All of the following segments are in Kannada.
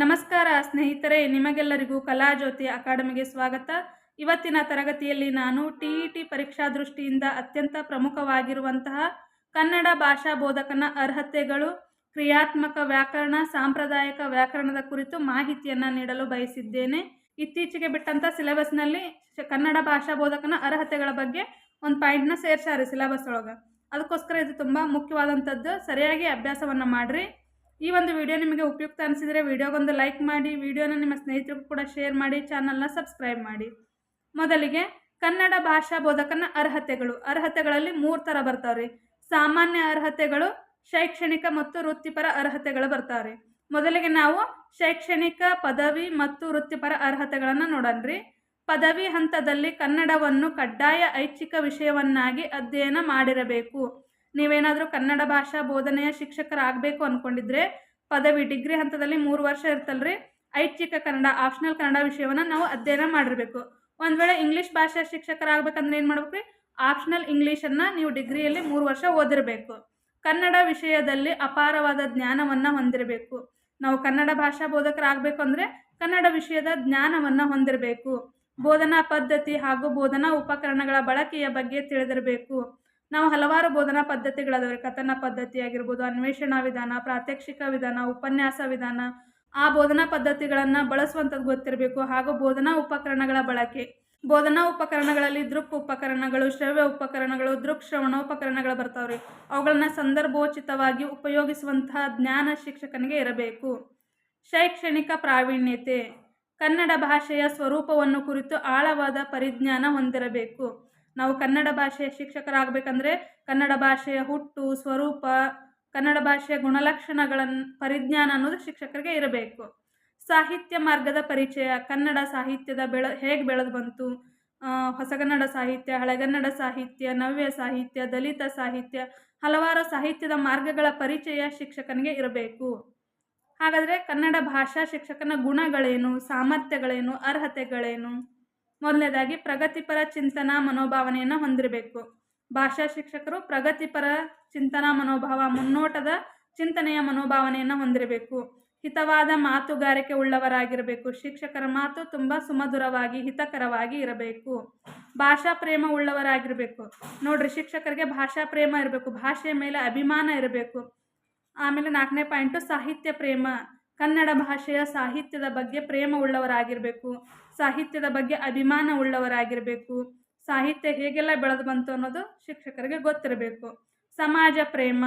ನಮಸ್ಕಾರ ಸ್ನೇಹಿತರೆ, ನಿಮಗೆಲ್ಲರಿಗೂ ಕಲಾಜ್ಯೋತಿ ಅಕಾಡೆಮಿಗೆ ಸ್ವಾಗತ. ಇವತ್ತಿನ ತರಗತಿಯಲ್ಲಿ ನಾನು ಟಿ ಇ ಟಿ ಪರೀಕ್ಷಾ ದೃಷ್ಟಿಯಿಂದ ಅತ್ಯಂತ ಪ್ರಮುಖವಾಗಿರುವಂತಹ ಕನ್ನಡ ಭಾಷಾ ಬೋಧಕನ ಅರ್ಹತೆಗಳು, ಕ್ರಿಯಾತ್ಮಕ ವ್ಯಾಕರಣ, ಸಾಂಪ್ರದಾಯಿಕ ವ್ಯಾಕರಣದ ಕುರಿತು ಮಾಹಿತಿಯನ್ನು ನೀಡಲು ಬಯಸಿದ್ದೇನೆ. ಇತ್ತೀಚೆಗೆ ಬಿಟ್ಟಂಥ ಸಿಲೆಬಸ್ನಲ್ಲಿ ಕನ್ನಡ ಭಾಷಾ ಬೋಧಕನ ಅರ್ಹತೆಗಳ ಬಗ್ಗೆ ಒಂದು ಪಾಯಿಂಟ್ನ ಸೇರ್ಸಾರೆ ಸಿಲೆಬಸ್ ಒಳಗೆ ಅದಕ್ಕೋಸ್ಕರ ಇದು ತುಂಬ ಮುಖ್ಯವಾದಂಥದ್ದು ಸರಿಯಾಗಿ ಅಭ್ಯಾಸವನ್ನು ಮಾಡಿರಿ. ಈ ಒಂದು ವಿಡಿಯೋ ನಿಮಗೆ ಉಪಯುಕ್ತ ಅನಿಸಿದರೆ ವಿಡಿಯೋಗೊಂದು ಲೈಕ್ ಮಾಡಿ, ವಿಡಿಯೋನ ನಿಮ್ಮ ಸ್ನೇಹಿತರಿಗೂ ಕೂಡ ಶೇರ್ ಮಾಡಿ ಚಾನಲ್ನ ಸಬ್ಸ್ಕ್ರೈಬ್ ಮಾಡಿ. ಮೊದಲಿಗೆ ಕನ್ನಡ ಭಾಷಾ ಬೋಧಕನ ಅರ್ಹತೆಗಳು. ಅರ್ಹತೆಗಳಲ್ಲಿ ಮೂರು ಥರ ಬರ್ತಾವ್ರಿ. ಸಾಮಾನ್ಯ ಅರ್ಹತೆಗಳು, ಶೈಕ್ಷಣಿಕ ಮತ್ತು ವೃತ್ತಿಪರ ಅರ್ಹತೆಗಳು ಬರ್ತಾವ್ರಿ. ಮೊದಲಿಗೆ ನಾವು ಶೈಕ್ಷಣಿಕ, ಪದವಿ ಮತ್ತು ವೃತ್ತಿಪರ ಅರ್ಹತೆಗಳನ್ನು ನೋಡನ್ರಿ. ಪದವಿ ಹಂತದಲ್ಲಿ ಕನ್ನಡವನ್ನು ಕಡ್ಡಾಯ ಐಚ್ಛಿಕ ವಿಷಯವನ್ನಾಗಿ ಅಧ್ಯಯನ ಮಾಡಿರಬೇಕು. ನೀವೇನಾದರೂ ಕನ್ನಡ ಭಾಷಾ ಬೋಧನೆಯ ಶಿಕ್ಷಕರಾಗಬೇಕು ಅಂದ್ಕೊಂಡಿದ್ರೆ ಪದವಿ, ಡಿಗ್ರಿ ಹಂತದಲ್ಲಿ ಮೂರು ವರ್ಷ ಇರ್ತಲ್ರಿ. ಐಚ್ಛಿಕ ಕನ್ನಡ ಆಪ್ಷನಲ್ ಕನ್ನಡ ವಿಷಯವನ್ನು ನಾವು ಅಧ್ಯಯನ ಮಾಡಿರಬೇಕು. ಒಂದು ವೇಳೆ ಇಂಗ್ಲೀಷ್ ಭಾಷಾ ಶಿಕ್ಷಕರಾಗಬೇಕಂದ್ರೆ ಏನು ಮಾಡ್ಬೇಕು ರೀ ಆಪ್ಷನಲ್ ಇಂಗ್ಲೀಷನ್ನು ನೀವು ಡಿಗ್ರಿಯಲ್ಲಿ ಮೂರು ವರ್ಷ ಓದಿರಬೇಕು. ಕನ್ನಡ ವಿಷಯದಲ್ಲಿ ಅಪಾರವಾದ ಜ್ಞಾನವನ್ನು ಹೊಂದಿರಬೇಕು. ನಾವು ಕನ್ನಡ ಭಾಷಾ ಬೋಧಕರಾಗಬೇಕು ಅಂದರೆ ಕನ್ನಡ ವಿಷಯದ ಜ್ಞಾನವನ್ನು ಹೊಂದಿರಬೇಕು. ಬೋಧನಾ ಪದ್ಧತಿ ಹಾಗೂ ಬೋಧನಾ ಉಪಕರಣಗಳ ಬಳಕೆಯ ಬಗ್ಗೆ ತಿಳಿದಿರಬೇಕು. ನಾವು ಹಲವಾರು ಬೋಧನಾ ಪದ್ಧತಿಗಳದಾವೆ ಕಥನ ಪದ್ಧತಿ ಆಗಿರ್ಬೋದು, ಅನ್ವೇಷಣಾ ವಿಧಾನ, ಪ್ರಾತ್ಯಕ್ಷಿಕ ವಿಧಾನ, ಉಪನ್ಯಾಸ ವಿಧಾನ, ಆ ಬೋಧನಾ ಪದ್ಧತಿಗಳನ್ನು ಬಳಸುವಂಥದ್ದು ಗೊತ್ತಿರಬೇಕು. ಹಾಗೂ ಬೋಧನಾ ಉಪಕರಣಗಳ ಬಳಕೆ. ಬೋಧನಾ ಉಪಕರಣಗಳಲ್ಲಿ ದೃಕ್ ಉಪಕರಣಗಳು, ಶ್ರವ್ಯ ಉಪಕರಣಗಳು, ದೃಕ್ ಶ್ರವಣೋಪಕರಣಗಳು ಬರ್ತಾವ್ರಿ. ಅವುಗಳನ್ನ ಸಂದರ್ಭೋಚಿತವಾಗಿ ಉಪಯೋಗಿಸುವಂತಹ ಜ್ಞಾನ ಶಿಕ್ಷಕನಿಗೆ ಇರಬೇಕು. ಶೈಕ್ಷಣಿಕ ಪ್ರಾವೀಣ್ಯತೆ. ಕನ್ನಡ ಭಾಷೆಯ ಸ್ವರೂಪವನ್ನು ಕುರಿತು ಆಳವಾದ ಪರಿಜ್ಞಾನ ಹೊಂದಿರಬೇಕು. ನಾವು ಕನ್ನಡ ಭಾಷೆಯ ಶಿಕ್ಷಕರಾಗಬೇಕಂದ್ರೆ ಕನ್ನಡ ಭಾಷೆಯ ಹುಟ್ಟು, ಸ್ವರೂಪ, ಕನ್ನಡ ಭಾಷೆಯ ಗುಣಲಕ್ಷಣಗಳನ್ನು ಪರಿಜ್ಞಾನ ಅನ್ನೋದು ಶಿಕ್ಷಕರಿಗೆ ಇರಬೇಕು. ಸಾಹಿತ್ಯ ಮಾರ್ಗದ ಪರಿಚಯ, ಕನ್ನಡ ಸಾಹಿತ್ಯದ ಬೆಳ, ಹೇಗೆ ಬೆಳೆದು ಬಂತು? ಹೊಸಗನ್ನಡ ಸಾಹಿತ್ಯ, ಹಳೆಗನ್ನಡ ಸಾಹಿತ್ಯ, ನವ್ಯ ಸಾಹಿತ್ಯ, ದಲಿತ ಸಾಹಿತ್ಯ, ಹಲವಾರು ಸಾಹಿತ್ಯದ ಮಾರ್ಗಗಳ ಪರಿಚಯ ಶಿಕ್ಷಕನಿಗೆ ಇರಬೇಕು. ಹಾಗಾದರೆ ಕನ್ನಡ ಭಾಷಾ ಶಿಕ್ಷಕನ ಗುಣಗಳೇನು? ಸಾಮರ್ಥ್ಯಗಳೇನು? ಅರ್ಹತೆಗಳೇನು? ಮೊದಲನೇದಾಗಿ ಪ್ರಗತಿಪರ ಚಿಂತನಾ ಮನೋಭಾವನೆಯನ್ನು ಹೊಂದಿರಬೇಕು. ಭಾಷಾ ಶಿಕ್ಷಕರು ಪ್ರಗತಿಪರ ಚಿಂತನಾ ಮನೋಭಾವ ಮುನ್ನೋಟದ ಚಿಂತನೆಯ ಮನೋಭಾವನೆಯನ್ನು ಹೊಂದಿರಬೇಕು. ಹಿತವಾದ ಮಾತುಗಾರಿಕೆ ಉಳ್ಳವರಾಗಿರಬೇಕು. ಶಿಕ್ಷಕರ ಮಾತು ತುಂಬ ಸುಮಧುರವಾಗಿ, ಹಿತಕರವಾಗಿ ಇರಬೇಕು. ಭಾಷಾ ಪ್ರೇಮ ಉಳ್ಳವರಾಗಿರಬೇಕು. ನೋಡ್ರಿ, ಶಿಕ್ಷಕರಿಗೆ ಭಾಷಾ ಪ್ರೇಮ ಇರಬೇಕು. ಭಾಷೆಯ ಮೇಲೆ ಅಭಿಮಾನ ಇರಬೇಕು. ಆಮೇಲೆ ನಾಲ್ಕನೇ ಪಾಯಿಂಟು ಸಾಹಿತ್ಯ ಪ್ರೇಮ. ಕನ್ನಡ ಭಾಷೆಯ ಸಾಹಿತ್ಯದ ಬಗ್ಗೆ ಪ್ರೇಮ ಉಳ್ಳವರಾಗಿರಬೇಕು, ಸಾಹಿತ್ಯದ ಬಗ್ಗೆ ಅಭಿಮಾನ ಉಳ್ಳವರಾಗಿರಬೇಕು, ಸಾಹಿತ್ಯ ಹೇಗೆಲ್ಲ ಬೆಳೆದು ಬಂತು ಅನ್ನೋದು ಶಿಕ್ಷಕರಿಗೆ ಗೊತ್ತಿರಬೇಕು. ಸಮಾಜ ಪ್ರೇಮ,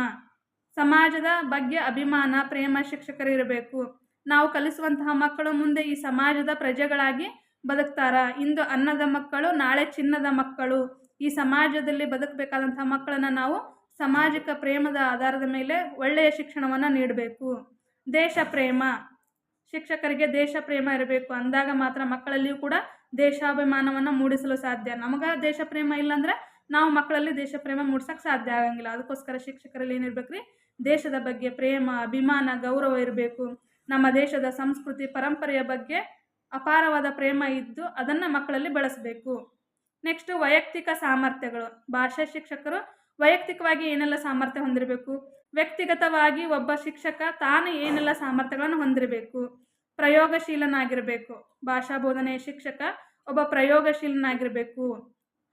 ಸಮಾಜದ ಬಗ್ಗೆ ಅಭಿಮಾನ, ಪ್ರೇಮ ಶಿಕ್ಷಕರಿರಬೇಕು ನಾವು ಕಲಿಸುವಂತಹ ಮಕ್ಕಳು ಮುಂದೆ ಈ ಸಮಾಜದ ಪ್ರಜೆಗಳಾಗಿ ಬದುಕ್ತಾರ. ಇಂದು ಅನ್ನದ ಮಕ್ಕಳು, ನಾಳೆ ಚಿನ್ನದ ಮಕ್ಕಳು. ಈ ಸಮಾಜದಲ್ಲಿ ಬದುಕಬೇಕಾದಂತಹ ಮಕ್ಕಳನ್ನು ನಾವು ಸಾಮಾಜಿಕ ಪ್ರೇಮದ ಆಧಾರದ ಮೇಲೆ ಒಳ್ಳೆಯ ಶಿಕ್ಷಣವನ್ನು ನೀಡಬೇಕು. ದೇಶ ಪ್ರೇಮ. ಶಿಕ್ಷಕರಿಗೆ ದೇಶ ಪ್ರೇಮ ಇರಬೇಕು. ಅಂದಾಗ ಮಾತ್ರ ಮಕ್ಕಳಲ್ಲಿಯೂ ಕೂಡ ದೇಶಾಭಿಮಾನವನ್ನು ಮೂಡಿಸಲು ಸಾಧ್ಯ. ನಮಗೆ ದೇಶ ಪ್ರೇಮ ಇಲ್ಲಾಂದ್ರೆ ನಾವು ಮಕ್ಕಳಲ್ಲಿ ದೇಶ ಪ್ರೇಮ ಮೂಡ್ಸಕ್ಕೆ ಸಾಧ್ಯ ಆಗಂಗಿಲ್ಲ. ಅದಕ್ಕೋಸ್ಕರ ಶಿಕ್ಷಕರಲ್ಲಿ ಏನಿರ್ಬೇಕು ರೀ ದೇಶದ ಬಗ್ಗೆ ಪ್ರೇಮ, ಅಭಿಮಾನ, ಗೌರವ ಇರಬೇಕು. ನಮ್ಮ ದೇಶದ ಸಂಸ್ಕೃತಿ, ಪರಂಪರೆಯ ಬಗ್ಗೆ ಅಪಾರವಾದ ಪ್ರೇಮ ಇದ್ದು ಅದನ್ನು ಮಕ್ಕಳಲ್ಲಿ ಬೆಳೆಸಬೇಕು. ನೆಕ್ಸ್ಟು ವೈಯಕ್ತಿಕ ಸಾಮರ್ಥ್ಯಗಳು. ಭಾಷಾ ಶಿಕ್ಷಕರು ವೈಯಕ್ತಿಕವಾಗಿ ಏನೆಲ್ಲ ಸಾಮರ್ಥ್ಯ ಹೊಂದಿರಬೇಕು? ವ್ಯಕ್ತಿಗತವಾಗಿ ಒಬ್ಬ ಶಿಕ್ಷಕ ತಾನು ಏನೆಲ್ಲ ಸಾಮರ್ಥ್ಯಗಳನ್ನು ಹೊಂದಿರಬೇಕು? ಪ್ರಯೋಗಶೀಲನಾಗಿರಬೇಕು. ಭಾಷಾ ಬೋಧನೆಯ ಶಿಕ್ಷಕ ಒಬ್ಬ ಪ್ರಯೋಗಶೀಲನಾಗಿರಬೇಕು.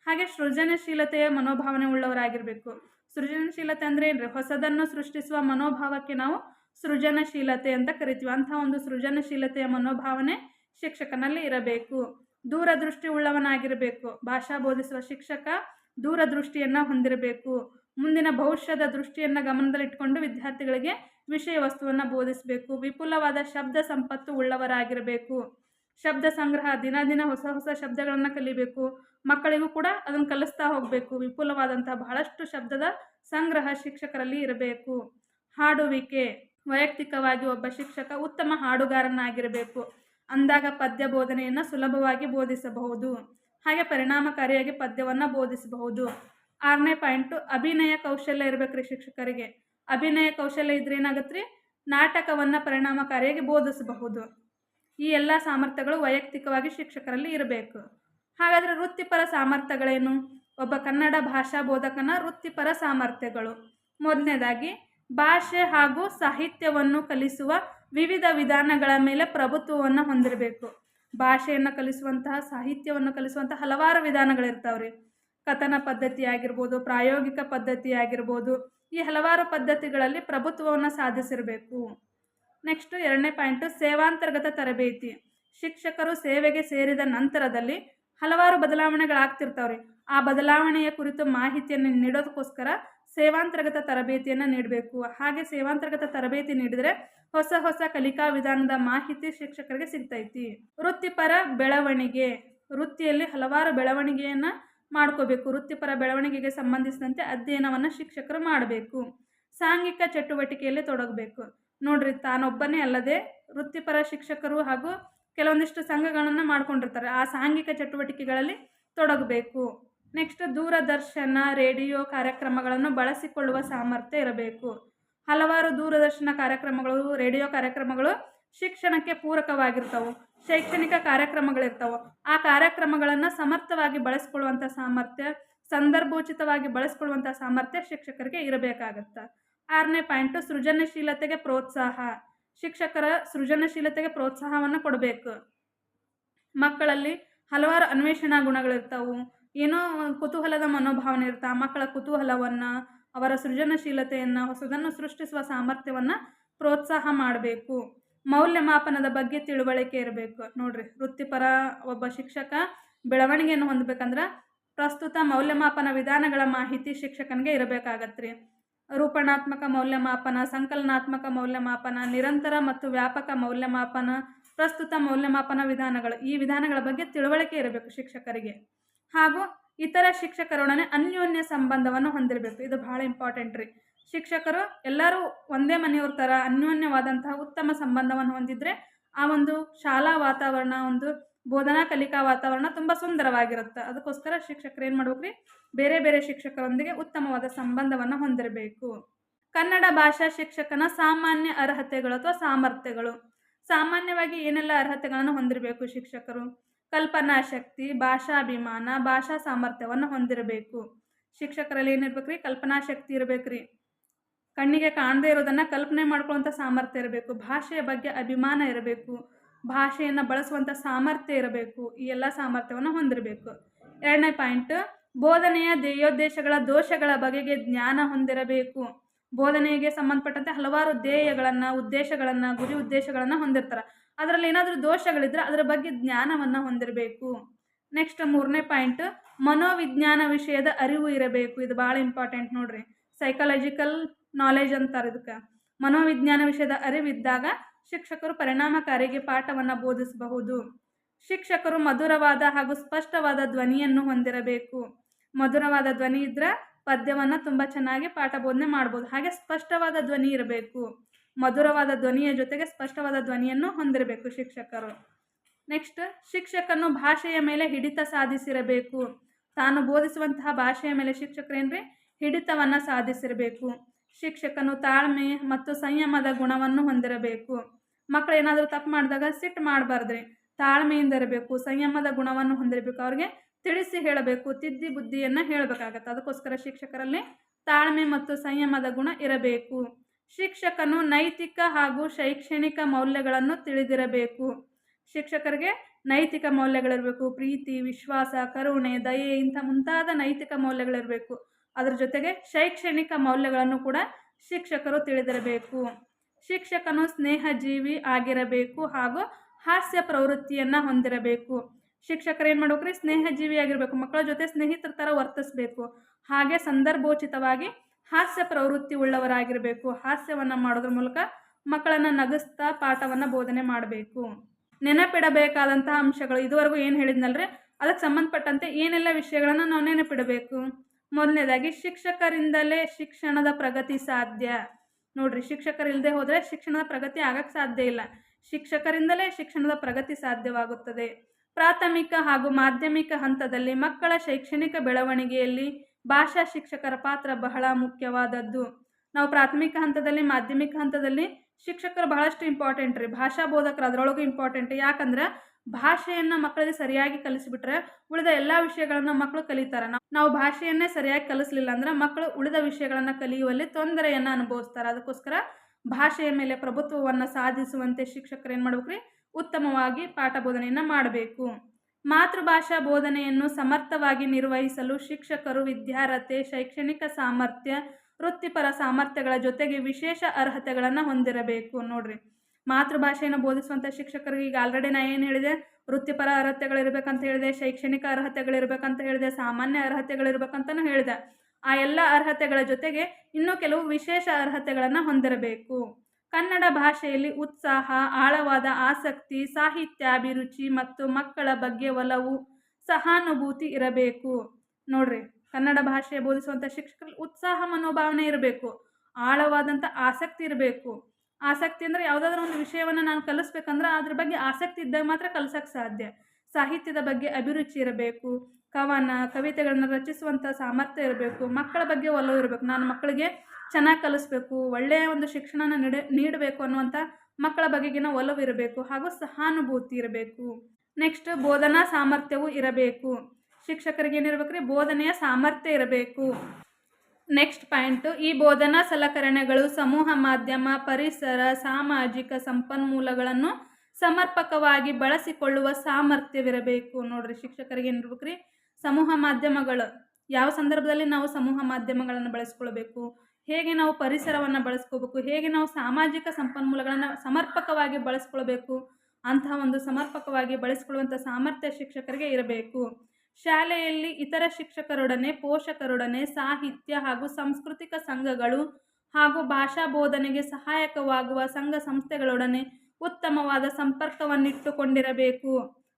ಹಾಗೆ ಸೃಜನಶೀಲತೆಯ ಮನೋಭಾವನೆ ಉಳ್ಳವರಾಗಿರಬೇಕು. ಸೃಜನಶೀಲತೆ ಅಂದರೆ ಏನ್ರಿ? ಹೊಸದನ್ನು ಸೃಷ್ಟಿಸುವ ಮನೋಭಾವಕ್ಕೆ ನಾವು ಸೃಜನಶೀಲತೆ ಅಂತ ಕರಿತೀವಿ. ಅಂಥ ಒಂದು ಸೃಜನಶೀಲತೆಯ ಮನೋಭಾವನೆ ಶಿಕ್ಷಕನಲ್ಲಿ ಇರಬೇಕು. ದೂರದೃಷ್ಟಿ ಉಳ್ಳವನಾಗಿರಬೇಕು. ಭಾಷಾ ಬೋಧಿಸುವ ಶಿಕ್ಷಕ ದೂರದೃಷ್ಟಿಯನ್ನು ಹೊಂದಿರಬೇಕು. ಮುಂದಿನ ಭವಿಷ್ಯದ ದೃಷ್ಟಿಯನ್ನು ಗಮನದಲ್ಲಿಟ್ಕೊಂಡು ವಿದ್ಯಾರ್ಥಿಗಳಿಗೆ ವಿಷಯ ವಸ್ತುವನ್ನು ಬೋಧಿಸಬೇಕು. ವಿಪುಲವಾದ ಶಬ್ದ ಸಂಪತ್ತು ಉಳ್ಳವರಾಗಿರಬೇಕು. ಶಬ್ದ ಸಂಗ್ರಹ, ದಿನ ದಿನ ಹೊಸ ಹೊಸ ಶಬ್ದಗಳನ್ನು ಕಲಿಬೇಕು. ಮಕ್ಕಳಿಗೂ ಕೂಡ ಅದನ್ನು ಕಲಿಸ್ತಾ ಹೋಗಬೇಕು. ವಿಪುಲವಾದಂತಹ ಬಹಳಷ್ಟು ಶಬ್ದದ ಸಂಗ್ರಹ ಶಿಕ್ಷಕರಲ್ಲಿ ಇರಬೇಕು. ಹಾಡುವಿಕೆ, ವೈಯಕ್ತಿಕವಾಗಿ ಒಬ್ಬ ಶಿಕ್ಷಕ ಉತ್ತಮ ಹಾಡುಗಾರನಾಗಿರಬೇಕು. ಅಂದಾಗ ಪದ್ಯ ಬೋಧನೆಯನ್ನು ಸುಲಭವಾಗಿ ಬೋಧಿಸಬಹುದು. ಹಾಗೆ ಪರಿಣಾಮಕಾರಿಯಾಗಿ ಪದ್ಯವನ್ನು ಬೋಧಿಸಬಹುದು. ಆರನೇ ಪಾಯಿಂಟು ಅಭಿನಯ ಕೌಶಲ್ಯ ಇರಬೇಕ್ರಿ ಶಿಕ್ಷಕರಿಗೆ. ಅಭಿನಯ ಕೌಶಲ್ಯ ಇದ್ರೆ ಏನಾಗುತ್ತೆ ರೀ ನಾಟಕವನ್ನು ಪರಿಣಾಮಕಾರಿಯಾಗಿ ಬೋಧಿಸಬಹುದು. ಈ ಎಲ್ಲ ಸಾಮರ್ಥ್ಯಗಳು ವೈಯಕ್ತಿಕವಾಗಿ ಶಿಕ್ಷಕರಲ್ಲಿ ಇರಬೇಕು. ಹಾಗಾದರೆ ವೃತ್ತಿಪರ ಸಾಮರ್ಥ್ಯಗಳೇನು? ಒಬ್ಬ ಕನ್ನಡ ಭಾಷಾ ಬೋಧಕನ ವೃತ್ತಿಪರ ಸಾಮರ್ಥ್ಯಗಳು. ಮೊದಲನೇದಾಗಿ, ಭಾಷೆ ಹಾಗೂ ಸಾಹಿತ್ಯವನ್ನು ಕಲಿಸುವ ವಿವಿಧ ವಿಧಾನಗಳ ಮೇಲೆ ಪ್ರಭುತ್ವವನ್ನು ಹೊಂದಿರಬೇಕು. ಭಾಷೆಯನ್ನು ಕಲಿಸುವಂತಹ, ಸಾಹಿತ್ಯವನ್ನು ಕಲಿಸುವಂತಹ ಹಲವಾರು ವಿಧಾನಗಳಿರ್ತಾವ್ರಿ. ಕಥನ ಪದ್ಧತಿ ಆಗಿರ್ಬೋದು ಪ್ರಾಯೋಗಿಕ ಪದ್ಧತಿ ಆಗಿರ್ಬೋದು ಈ ಹಲವಾರು ಪದ್ಧತಿಗಳಲ್ಲಿ ಪ್ರಭುತ್ವವನ್ನು ಸಾಧಿಸಿರಬೇಕು. ನೆಕ್ಸ್ಟ್ ಎರಡನೇ ಪಾಯಿಂಟು ಸೇವಾಂತರ್ಗತ ತರಬೇತಿ. ಶಿಕ್ಷಕರು ಸೇವೆಗೆ ಸೇರಿದ ನಂತರದಲ್ಲಿ ಹಲವಾರು ಬದಲಾವಣೆಗಳಾಗ್ತಿರ್ತಾವ್ರಿ. ಆ ಬದಲಾವಣೆಯ ಕುರಿತು ಮಾಹಿತಿಯನ್ನು ನೀಡೋದಕ್ಕೋಸ್ಕರ ಸೇವಾಂತರ್ಗತ ತರಬೇತಿಯನ್ನು ನೀಡಬೇಕು. ಹಾಗೆ ಸೇವಾಂತರ್ಗತ ತರಬೇತಿ ನೀಡಿದರೆ ಹೊಸ ಹೊಸ ಕಲಿಕಾ ವಿಧಾನದ ಮಾಹಿತಿ ಶಿಕ್ಷಕರಿಗೆ ಸಿಗ್ತೈತಿ. ವೃತ್ತಿಪರ ಬೆಳವಣಿಗೆ. ವೃತ್ತಿಯಲ್ಲಿ ಹಲವಾರು ಬೆಳವಣಿಗೆಯನ್ನು ಮಾಡ್ಕೋಬೇಕು. ವೃತ್ತಿಪರ ಬೆಳವಣಿಗೆಗೆ ಸಂಬಂಧಿಸಿದಂತೆ ಅಧ್ಯಯನವನ್ನು ಶಿಕ್ಷಕರು ಮಾಡಬೇಕು. ಸಾಂಘಿಕ ಚಟುವಟಿಕೆಯಲ್ಲಿ ತೊಡಗಬೇಕು. ನೋಡ್ರಿ, ತಾನೊಬ್ಬನೇ ಅಲ್ಲದೆ ವೃತ್ತಿಪರ ಶಿಕ್ಷಕರು ಹಾಗೂ ಕೆಲವೊಂದಿಷ್ಟು ಸಂಘಗಳನ್ನು ಮಾಡ್ಕೊಂಡಿರ್ತಾರೆ. ಆ ಸಾಂಘಿಕ ಚಟುವಟಿಕೆಗಳಲ್ಲಿ ತೊಡಗಬೇಕು. ನೆಕ್ಸ್ಟ್ ದೂರದರ್ಶನ, ರೇಡಿಯೋ ಕಾರ್ಯಕ್ರಮಗಳನ್ನು ಬಳಸಿಕೊಳ್ಳುವ ಸಾಮರ್ಥ್ಯ ಇರಬೇಕು. ಹಲವಾರು ದೂರದರ್ಶನ ಕಾರ್ಯಕ್ರಮಗಳು, ರೇಡಿಯೋ ಕಾರ್ಯಕ್ರಮಗಳು ಶಿಕ್ಷಣಕ್ಕೆ ಪೂರಕವಾಗಿರ್ತವೆ, ಶೈಕ್ಷಣಿಕ ಕಾರ್ಯಕ್ರಮಗಳಿರ್ತವೆ, ಆ ಕಾರ್ಯಕ್ರಮಗಳನ್ನು ಸಮರ್ಥವಾಗಿ ಬಳಸ್ಕೊಳ್ಳುವಂಥ ಸಾಮರ್ಥ್ಯ, ಸಂದರ್ಭೋಚಿತವಾಗಿ ಬಳಸ್ಕೊಳ್ಳುವಂಥ ಸಾಮರ್ಥ್ಯ ಶಿಕ್ಷಕರಿಗೆ ಇರಬೇಕಾಗತ್ತೆ. ಆರನೇ ಪಾಯಿಂಟು, ಸೃಜನಶೀಲತೆಗೆ ಪ್ರೋತ್ಸಾಹ. ಶಿಕ್ಷಕರ ಸೃಜನಶೀಲತೆಗೆ ಪ್ರೋತ್ಸಾಹವನ್ನು ಕೊಡಬೇಕು. ಮಕ್ಕಳಲ್ಲಿ ಹಲವಾರು ಅನ್ವೇಷಣಾ ಗುಣಗಳಿರ್ತಾವೆ. ಏನೋ ಕುತೂಹಲದ ಮನೋಭಾವನೆ ಇರ್ತಾ, ಮಕ್ಕಳ ಕುತೂಹಲವನ್ನು, ಅವರ ಸೃಜನಶೀಲತೆಯನ್ನು, ಹೊಸದನ್ನು ಸೃಷ್ಟಿಸುವ ಸಾಮರ್ಥ್ಯವನ್ನು ಪ್ರೋತ್ಸಾಹ ಮಾಡಬೇಕು. ಮೌಲ್ಯಮಾಪನದ ಬಗ್ಗೆ ತಿಳುವಳಿಕೆ ಇರಬೇಕು. ನೋಡ್ರಿ, ವೃತ್ತಿಪರ ಒಬ್ಬ ಶಿಕ್ಷಕ ಬೆಳವಣಿಗೆಯನ್ನು ಹೊಂದಬೇಕಂದ್ರೆ ಪ್ರಸ್ತುತ ಮೌಲ್ಯಮಾಪನ ವಿಧಾನಗಳ ಮಾಹಿತಿ ಶಿಕ್ಷಕನಿಗೆ ಇರಬೇಕಾಗತ್ರಿ. ರೂಪಣಾತ್ಮಕ ಮೌಲ್ಯಮಾಪನ, ಸಂಕಲನಾತ್ಮಕ ಮೌಲ್ಯಮಾಪನ, ನಿರಂತರ ಮತ್ತು ವ್ಯಾಪಕ ಮೌಲ್ಯಮಾಪನ, ಪ್ರಸ್ತುತ ಮೌಲ್ಯಮಾಪನ ವಿಧಾನಗಳು ಈ ವಿಧಾನಗಳ ಬಗ್ಗೆ ತಿಳುವಳಿಕೆ ಇರಬೇಕು ಶಿಕ್ಷಕರಿಗೆ. ಹಾಗೂ ಇತರ ಶಿಕ್ಷಕರೊಡನೆ ಅನ್ಯೋನ್ಯ ಸಂಬಂಧವನ್ನು ಹೊಂದಿರಬೇಕು. ಇದು ಬಹಳ ಇಂಪಾರ್ಟೆಂಟ್ ರೀ. ಶಿಕ್ಷಕರು ಎಲ್ಲರೂ ಒಂದೇ ಮನೆಯವ್ರ ಥರ ಅನ್ಯೋನ್ಯವಾದಂತಹ ಉತ್ತಮ ಸಂಬಂಧವನ್ನು ಹೊಂದಿದ್ರೆ ಆ ಒಂದು ಶಾಲಾ ವಾತಾವರಣ, ಒಂದು ಬೋಧನಾ ಕಲಿಕಾ ವಾತಾವರಣ ತುಂಬ ಸುಂದರವಾಗಿರುತ್ತೆ. ಅದಕ್ಕೋಸ್ಕರ ಶಿಕ್ಷಕರು ಏನು ಮಾಡ್ಬೇಕ್ರಿ? ಬೇರೆ ಬೇರೆ ಶಿಕ್ಷಕರೊಂದಿಗೆ ಉತ್ತಮವಾದ ಸಂಬಂಧವನ್ನು ಹೊಂದಿರಬೇಕು. ಕನ್ನಡ ಭಾಷಾ ಶಿಕ್ಷಕನ ಸಾಮಾನ್ಯ ಅರ್ಹತೆಗಳು ಅಥವಾ ಸಾಮರ್ಥ್ಯಗಳು. ಸಾಮಾನ್ಯವಾಗಿ ಏನೆಲ್ಲ ಅರ್ಹತೆಗಳನ್ನು ಹೊಂದಿರಬೇಕು ಶಿಕ್ಷಕರು? ಕಲ್ಪನಾ ಶಕ್ತಿ ಭಾಷಾಭಿಮಾನ, ಭಾಷಾ ಸಾಮರ್ಥ್ಯವನ್ನು ಹೊಂದಿರಬೇಕು. ಶಿಕ್ಷಕರಲ್ಲಿ ಏನಿರ್ಬೇಕ್ರಿ? ಕಲ್ಪನಾ ಶಕ್ತಿ ಇರಬೇಕ್ರಿ. ಕಣ್ಣಿಗೆ ಕಾಣದೇ ಇರೋದನ್ನು ಕಲ್ಪನೆ ಮಾಡ್ಕೊಳ್ಳುವಂಥ ಸಾಮರ್ಥ್ಯ ಇರಬೇಕು. ಭಾಷೆಯ ಬಗ್ಗೆ ಅಭಿಮಾನ ಇರಬೇಕು. ಭಾಷೆಯನ್ನು ಬಳಸುವಂಥ ಸಾಮರ್ಥ್ಯ ಇರಬೇಕು. ಈ ಎಲ್ಲ ಸಾಮರ್ಥ್ಯವನ್ನು ಹೊಂದಿರಬೇಕು. ಎರಡನೇ ಪಾಯಿಂಟ್, ಬೋಧನೆಯ ಧ್ಯೇಯೋದ್ದೇಶಗಳ ದೋಷಗಳ ಬಗೆಗೆ ಜ್ಞಾನ ಹೊಂದಿರಬೇಕು. ಬೋಧನೆಗೆ ಸಂಬಂಧಪಟ್ಟಂತೆ ಹಲವಾರು ಧ್ಯೇಯಗಳನ್ನು, ಉದ್ದೇಶಗಳನ್ನು, ಗುರಿ ಉದ್ದೇಶಗಳನ್ನು ಹೊಂದಿರ್ತಾರೆ. ಅದರಲ್ಲಿ ಏನಾದರೂ ದೋಷಗಳಿದ್ರೆ ಅದರ ಬಗ್ಗೆ ಜ್ಞಾನವನ್ನು ಹೊಂದಿರಬೇಕು. ನೆಕ್ಸ್ಟ್ ಮೂರನೇ ಪಾಯಿಂಟ್, ಮನೋವಿಜ್ಞಾನ ವಿಷಯದ ಅರಿವು ಇರಬೇಕು. ಇದು ಭಾಳ ಇಂಪಾರ್ಟೆಂಟ್ ನೋಡ್ರಿ. ಸೈಕಾಲಜಿಕಲ್ ನಾಲೆಜ್ ಅಂತಾರೆ ಇದಕ್ಕೆ. ಮನೋವಿಜ್ಞಾನ ವಿಷಯದ ಅರಿವಿದ್ದಾಗ ಶಿಕ್ಷಕರು ಪರಿಣಾಮಕಾರಿಗೆ ಪಾಠವನ್ನು ಬೋಧಿಸಬಹುದು. ಶಿಕ್ಷಕರು ಮಧುರವಾದ ಹಾಗೂ ಸ್ಪಷ್ಟವಾದ ಧ್ವನಿಯನ್ನು ಹೊಂದಿರಬೇಕು. ಮಧುರವಾದ ಧ್ವನಿ ಇದ್ರೆ ಪದ್ಯವನ್ನು ತುಂಬ ಚೆನ್ನಾಗಿ ಪಾಠ ಬೋಧನೆ ಮಾಡ್ಬೋದು. ಹಾಗೆ ಸ್ಪಷ್ಟವಾದ ಧ್ವನಿ ಇರಬೇಕು. ಮಧುರವಾದ ಧ್ವನಿಯ ಜೊತೆಗೆ ಸ್ಪಷ್ಟವಾದ ಧ್ವನಿಯನ್ನು ಹೊಂದಿರಬೇಕು ಶಿಕ್ಷಕರು. ನೆಕ್ಸ್ಟ್ ಶಿಕ್ಷಕನು ಭಾಷೆಯ ಮೇಲೆ ಹಿಡಿತ ಸಾಧಿಸಿರಬೇಕು. ತಾನು ಬೋಧಿಸುವಂತಹ ಭಾಷೆಯ ಮೇಲೆ ಶಿಕ್ಷಕರೇನ್ರಿ? ಹಿಡಿತವನ್ನು ಸಾಧಿಸಿರಬೇಕು. ಶಿಕ್ಷಕನು ತಾಳ್ಮೆ ಮತ್ತು ಸಂಯಮದ ಗುಣವನ್ನು ಹೊಂದಿರಬೇಕು. ಮಕ್ಕಳು ಏನಾದರೂ ತಪ್ಪು ಮಾಡಿದಾಗ ಸಿಟ್ಟು ಮಾಡಬಾರ್ದ್ರಿ. ತಾಳ್ಮೆಯಿಂದ ಇರಬೇಕು, ಸಂಯಮದ ಗುಣವನ್ನು ಹೊಂದಿರಬೇಕು. ಅವ್ರಿಗೆ ತಿಳಿಸಿ ಹೇಳಬೇಕು, ತಿದ್ದಿ ಬುದ್ಧಿಯನ್ನು ಹೇಳಬೇಕಾಗತ್ತೆ. ಅದಕ್ಕೋಸ್ಕರ ಶಿಕ್ಷಕರಲ್ಲಿ ತಾಳ್ಮೆ ಮತ್ತು ಸಂಯಮದ ಗುಣ ಇರಬೇಕು. ಶಿಕ್ಷಕನು ನೈತಿಕ ಹಾಗೂ ಶೈಕ್ಷಣಿಕ ಮೌಲ್ಯಗಳನ್ನು ತಿಳಿದಿರಬೇಕು. ಶಿಕ್ಷಕರಿಗೆ ನೈತಿಕ ಮೌಲ್ಯಗಳಿರಬೇಕು. ಪ್ರೀತಿ, ವಿಶ್ವಾಸ, ಕರುಣೆ, ದಯೆ ಇಂಥ ಮುಂತಾದ ನೈತಿಕ ಮೌಲ್ಯಗಳಿರಬೇಕು. ಅದರ ಜೊತೆಗೆ ಶೈಕ್ಷಣಿಕ ಮೌಲ್ಯಗಳನ್ನು ಕೂಡ ಶಿಕ್ಷಕರು ತಿಳಿದಿರಬೇಕು. ಶಿಕ್ಷಕನು ಸ್ನೇಹಜೀವಿ ಆಗಿರಬೇಕು ಹಾಗೂ ಹಾಸ್ಯ ಪ್ರವೃತ್ತಿಯನ್ನು ಹೊಂದಿರಬೇಕು. ಶಿಕ್ಷಕರು ಏನು ಮಾಡ್ಬೇಕ್ರಿ? ಸ್ನೇಹಜೀವಿ ಆಗಿರಬೇಕು. ಮಕ್ಕಳ ಜೊತೆ ಸ್ನೇಹಿತರ ಥರ ವರ್ತಿಸಬೇಕು. ಹಾಗೆ ಸಂದರ್ಭೋಚಿತವಾಗಿ ಹಾಸ್ಯ ಪ್ರವೃತ್ತಿ ಉಳ್ಳವರಾಗಿರಬೇಕು. ಹಾಸ್ಯವನ್ನು ಮಾಡೋದ್ರ ಮೂಲಕ ಮಕ್ಕಳನ್ನು ನಗಿಸ್ತಾ ಪಾಠವನ್ನು ಬೋಧನೆ ಮಾಡಬೇಕು. ನೆನಪಿಡಬೇಕಾದಂತಹ ಅಂಶಗಳು ಇದುವರೆಗೂ ಏನು ಹೇಳಿದ್ನಲ್ರಿ? ಅದಕ್ಕೆ ಸಂಬಂಧಪಟ್ಟಂತೆ ಏನೆಲ್ಲ ವಿಷಯಗಳನ್ನು ನಾವು ನೆನಪಿಡಬೇಕು? ಮೊದಲನೇದಾಗಿ ಶಿಕ್ಷಕರಿಂದಲೇ ಶಿಕ್ಷಣದ ಪ್ರಗತಿ ಸಾಧ್ಯ. ನೋಡ್ರಿ ಶಿಕ್ಷಕರಿಲ್ಲದೆ ಹೋದರೆ ಶಿಕ್ಷಣದ ಪ್ರಗತಿ ಆಗಕ್ಕೆ ಸಾಧ್ಯ ಇಲ್ಲ. ಶಿಕ್ಷಕರಿಂದಲೇ ಶಿಕ್ಷಣದ ಪ್ರಗತಿ ಸಾಧ್ಯವಾಗುತ್ತದೆ. ಪ್ರಾಥಮಿಕ ಹಾಗೂ ಮಾಧ್ಯಮಿಕ ಹಂತದಲ್ಲಿ ಮಕ್ಕಳ ಶೈಕ್ಷಣಿಕ ಬೆಳವಣಿಗೆಯಲ್ಲಿ ಭಾಷಾ ಶಿಕ್ಷಕರ ಪಾತ್ರ ಬಹಳ ಮುಖ್ಯವಾದದ್ದು. ನಾವು ಪ್ರಾಥಮಿಕ ಹಂತದಲ್ಲಿ, ಮಾಧ್ಯಮಿಕ ಹಂತದಲ್ಲಿ ಶಿಕ್ಷಕರು ಬಹಳಷ್ಟು ಇಂಪಾರ್ಟೆಂಟ್ ರೀ. ಭಾಷಾ ಬೋಧಕರು ಅದರೊಳಗೂ ಇಂಪಾರ್ಟೆಂಟ್ ಯಾಕಂದ್ರೆ ಭಾಷೆಯನ್ನು ಮಕ್ಕಳಿಗೆ ಸರಿಯಾಗಿ ಕಲಿಸಿಬಿಟ್ರೆ ಉಳಿದ ಎಲ್ಲ ವಿಷಯಗಳನ್ನು ಮಕ್ಕಳು ಕಲಿತಾರೆ. ನಾವು ಭಾಷೆಯನ್ನೇ ಸರಿಯಾಗಿ ಕಲಿಸ್ಲಿಲ್ಲ ಅಂದ್ರೆ ಮಕ್ಕಳು ಉಳಿದ ವಿಷಯಗಳನ್ನು ಕಲಿಯುವಲ್ಲಿ ತೊಂದರೆಯನ್ನು ಅನುಭವಿಸ್ತಾರೆ. ಅದಕ್ಕೋಸ್ಕರ ಭಾಷೆಯ ಮೇಲೆ ಪ್ರಭುತ್ವವನ್ನು ಸಾಧಿಸುವಂತೆ ಶಿಕ್ಷಕರು ಏನು ಮಾಡ್ಬೇಕ್ರಿ? ಉತ್ತಮವಾಗಿ ಪಾಠ ಬೋಧನೆಯನ್ನು ಮಾಡಬೇಕು. ಮಾತೃಭಾಷಾ ಬೋಧನೆಯನ್ನು ಸಮರ್ಥವಾಗಿ ನಿರ್ವಹಿಸಲು ಶಿಕ್ಷಕರು ವಿದ್ಯಾರ್ಹತೆ, ಶೈಕ್ಷಣಿಕ ಸಾಮರ್ಥ್ಯ, ವೃತ್ತಿಪರ ಸಾಮರ್ಥ್ಯಗಳ ಜೊತೆಗೆ ವಿಶೇಷ ಅರ್ಹತೆಗಳನ್ನು ಹೊಂದಿರಬೇಕು. ನೋಡ್ರಿ. ಮಾತೃಭಾಷೆಯನ್ನು ಬೋಧಿಸುವಂಥ ಶಿಕ್ಷಕರಿಗೆ ಈಗ ಆಲ್ರೆಡಿ ನಾ ಏನು ಹೇಳಿದೆ? ವೃತ್ತಿಪರ ಅರ್ಹತೆಗಳಿರಬೇಕಂತ ಹೇಳಿದೆ, ಶೈಕ್ಷಣಿಕ ಅರ್ಹತೆಗಳಿರಬೇಕಂತ ಹೇಳಿದೆ, ಸಾಮಾನ್ಯ ಅರ್ಹತೆಗಳಿರ್ಬೇಕಂತಲೂ ಹೇಳಿದೆ. ಆ ಎಲ್ಲ ಅರ್ಹತೆಗಳ ಜೊತೆಗೆ ಇನ್ನೂ ಕೆಲವು ವಿಶೇಷ ಅರ್ಹತೆಗಳನ್ನು ಹೊಂದಿರಬೇಕು. ಕನ್ನಡ ಭಾಷೆಯಲ್ಲಿ ಉತ್ಸಾಹ, ಆಳವಾದ ಆಸಕ್ತಿ, ಸಾಹಿತ್ಯ ಅಭಿರುಚಿ ಮತ್ತು ಮಕ್ಕಳ ಬಗ್ಗೆ ಒಲವು, ಸಹಾನುಭೂತಿ ಇರಬೇಕು. ನೋಡ್ರಿ, ಕನ್ನಡ ಭಾಷೆ ಬೋಧಿಸುವಂಥ ಶಿಕ್ಷಕರಲ್ಲಿ ಉತ್ಸಾಹ ಮನೋಭಾವನೆ ಇರಬೇಕು. ಆಳವಾದಂಥ ಆಸಕ್ತಿ ಇರಬೇಕು. ಆಸಕ್ತಿ ಅಂದರೆ ಯಾವುದಾದ್ರೂ ಒಂದು ವಿಷಯವನ್ನು ನಾನು ಕಲಿಸ್ಬೇಕಂದ್ರೆ ಅದ್ರ ಬಗ್ಗೆ ಆಸಕ್ತಿ ಇದ್ದಾಗ ಮಾತ್ರ ಕಲಿಸೋಕ್ಕೆ ಸಾಧ್ಯ. ಸಾಹಿತ್ಯದ ಬಗ್ಗೆ ಅಭಿರುಚಿ ಇರಬೇಕು, ಕವನ, ಕವಿತೆಗಳನ್ನು ರಚಿಸುವಂಥ ಸಾಮರ್ಥ್ಯ ಇರಬೇಕು, ಮಕ್ಕಳ ಬಗ್ಗೆ ಒಲವು ಇರಬೇಕು. ನಾನು ಮಕ್ಕಳಿಗೆ ಚೆನ್ನಾಗಿ ಕಲಿಸ್ಬೇಕು, ಒಳ್ಳೆಯ ಒಂದು ಶಿಕ್ಷಣನ ನೀಡ, ನೀಡಬೇಕು ಅನ್ನುವಂಥ ಮಕ್ಕಳ ಬಗೆಗಿನ ಒಲವು ಇರಬೇಕು ಹಾಗೂ ಸಹಾನುಭೂತಿ ಇರಬೇಕು. ನೆಕ್ಸ್ಟ್ ಬೋಧನಾ ಸಾಮರ್ಥ್ಯವೂ ಇರಬೇಕು. ಶಿಕ್ಷಕರಿಗೆ ಏನಿರ್ಬೇಕು ರೀ ಬೋಧನೆಯ ಸಾಮರ್ಥ್ಯ ಇರಬೇಕು. ನೆಕ್ಸ್ಟ್ ಪಾಯಿಂಟು ಈ ಬೋಧನಾ ಸಲಕರಣೆಗಳು ಸಮೂಹ ಮಾಧ್ಯಮ, ಪರಿಸರ, ಸಾಮಾಜಿಕ ಸಂಪನ್ಮೂಲಗಳನ್ನು ಸಮರ್ಪಕವಾಗಿ ಬಳಸಿಕೊಳ್ಳುವ ಸಾಮರ್ಥ್ಯವಿರಬೇಕು. ನೋಡ್ರಿ, ಶಿಕ್ಷಕರಿಗೆ ಏನಿರ್ಬೇಕು ರೀ ಸಮೂಹ ಮಾಧ್ಯಮಗಳು. ಯಾವ ಸಂದರ್ಭದಲ್ಲಿ ನಾವು ಸಮೂಹ ಮಾಧ್ಯಮಗಳನ್ನು ಬಳಸ್ಕೊಳ್ಬೇಕು? ಹೇಗೆ ನಾವು ಪರಿಸರವನ್ನು ಬಳಸ್ಕೋಬೇಕು ಹೇಗೆ ನಾವು ಸಾಮಾಜಿಕ ಸಂಪನ್ಮೂಲಗಳನ್ನು ಸಮರ್ಪಕವಾಗಿ ಬಳಸ್ಕೊಳ್ಬೇಕು? ಅಂತಹ ಒಂದು ಸಮರ್ಪಕವಾಗಿ ಬಳಸ್ಕೊಳ್ಳುವಂಥ ಸಾಮರ್ಥ್ಯ ಶಿಕ್ಷಕರಿಗೆ ಇರಬೇಕು. ಶಾಲೆಯಲ್ಲಿ ಇತರ ಶಿಕ್ಷಕರೊಡನೆ, ಪೋಷಕರೊಡನೆ ಸಾಹಿತ್ಯ ಹಾಗೂ ಸಾಂಸ್ಕೃತಿಕ ಸಂಘಗಳು ಹಾಗೂ ಭಾಷಾ ಬೋಧನೆಗೆ ಸಹಾಯಕವಾಗುವ ಸಂಘ ಸಂಸ್ಥೆಗಳೊಡನೆ ಉತ್ತಮವಾದ ಸಂಪರ್ಕವನ್ನಿಟ್ಟುಕೊಂಡಿರಬೇಕು.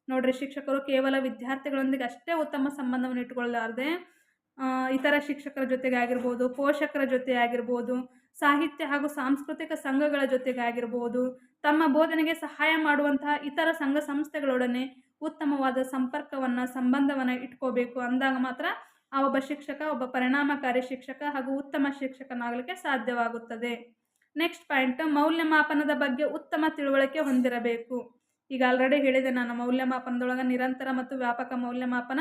ನೋಡ್ರಿ ಶಿಕ್ಷಕರು ಕೇವಲ ವಿದ್ಯಾರ್ಥಿಗಳೊಂದಿಗೆ ಅಷ್ಟೇ ಉತ್ತಮ ಸಂಬಂಧವನ್ನು ಇಟ್ಟುಕೊಳ್ಳಲಾರದೆ ಇತರ ಶಿಕ್ಷಕರ ಜೊತೆಗೆ ಆಗಿರ್ಬೋದು, ಪೋಷಕರ ಜೊತೆ ಆಗಿರ್ಬೋದು ಸಾಹಿತ್ಯ ಹಾಗೂ ಸಾಂಸ್ಕೃತಿಕ ಸಂಘಗಳ ಜೊತೆಗೆ ಆಗಿರ್ಬೋದು, ತಮ್ಮ ಬೋಧನೆಗೆ ಸಹಾಯ ಮಾಡುವಂತಹ ಇತರ ಸಂಘ ಸಂಸ್ಥೆಗಳೊಡನೆ ಉತ್ತಮವಾದ ಸಂಪರ್ಕವನ್ನು, ಸಂಬಂಧವನ್ನು ಇಟ್ಕೋಬೇಕು ಅಂದಾಗ ಮಾತ್ರ ಆ ಒಬ್ಬ ಶಿಕ್ಷಕ, ಒಬ್ಬ ಪರಿಣಾಮಕಾರಿ ಶಿಕ್ಷಕ ಹಾಗೂ ಉತ್ತಮ ಶಿಕ್ಷಕನಾಗಲಿಕ್ಕೆ ಸಾಧ್ಯವಾಗುತ್ತದೆ. ನೆಕ್ಸ್ಟ್ ಪಾಯಿಂಟ್ ಮೌಲ್ಯಮಾಪನದ ಬಗ್ಗೆ ಉತ್ತಮ ತಿಳುವಳಿಕೆ ಹೊಂದಿರಬೇಕು. ಈಗ ಆಲ್ರೆಡಿ ಹೇಳಿದೆ, ನಾನು ಮೌಲ್ಯಮಾಪನದೊಳಗೆ ನಿರಂತರ ಮತ್ತು ವ್ಯಾಪಕ ಮೌಲ್ಯಮಾಪನ,